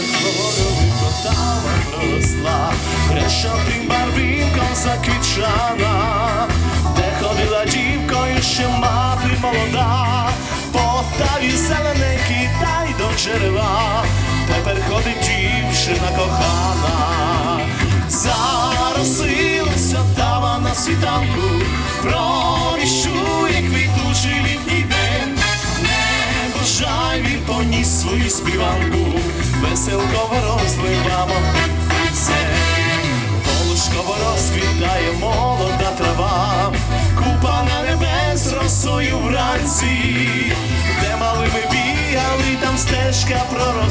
Гору висотава проросла, Рещо тим барвінком заквітчана, де ходила дівкою ще мати молода, Потаві зелене китай до джерела, тепер ходить дівчина кохана, заросилася тава на світанку, проміщує квітучий літній день, не бажай він поніс свою співанку. Вранці, де малими бігали, там стежка проросла.